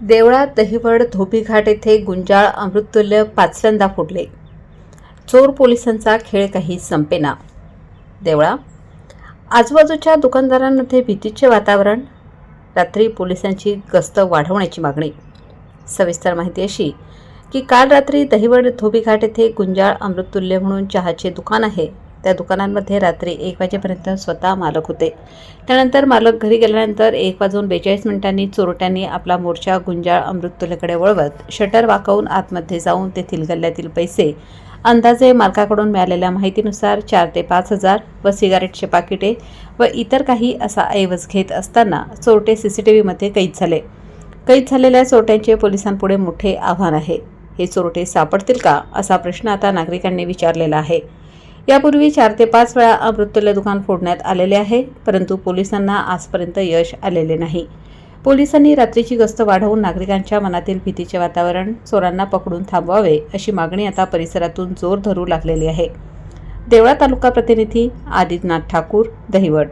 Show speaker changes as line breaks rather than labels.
देवळा दहिवड धोबीघाट येथे गुंजाळ अमृततुल्य पाचव्यांदा फुटले. चोर पोलिसांचा खेळ काही संपेना. देवळा आजूबाजूच्या दुकानदारांमध्ये भीतीचे वातावरण. रात्री पोलिसांची गस्त वाढवण्याची मागणी. सविस्तर माहिती अशी की काल रात्री दहिवड धोबीघाट येथे गुंजाळ अमृततुल्य म्हणून चहाचे दुकान आहे. त्या दुकानांमध्ये रात्री एक वाजेपर्यंत स्वतः मालक होते. त्यानंतर मालक घरी गेल्यानंतर एक वाजून बेचाळीस मिनिटांनी चोरट्यांनी आपला मोर्चा गुंजाळ अमृततुलेकडे वळवत शटर वाकवून आतमध्ये जाऊन तेथील गल्ल्यातील पैसे अंदाजे मालकाकडून मिळालेल्या माहितीनुसार चार ते पाच हजार व सिगारेटचे पाकिटे व इतर काही असा ऐवज घेत असताना चोरटे सी सी टी व्हीमध्ये कैद झाले. कैद झालेल्या चोरट्यांचे पोलिसांपुढे मोठे आव्हान आहे. हे चोरटे सापडतील का? असा प्रश्न आता नागरिकांनी विचारलेला आहे. यापूर्वी चार ते पाच वेळा अमृततुल्य दुकान फोडण्यात आलेले आहे परंतु पोलिसांना आजपर्यंत यश आलेले नाही. पोलिसांनी रात्रीची गस्त वाढवून नागरिकांच्या मनातील भीतीचे वातावरण चोरांना पकडून थांबवावे अशी मागणी आता परिसरातून जोर धरू लागलेली आहे. देवळा तालुका प्रतिनिधी आदित्यनाथ ठाकूर दहिवड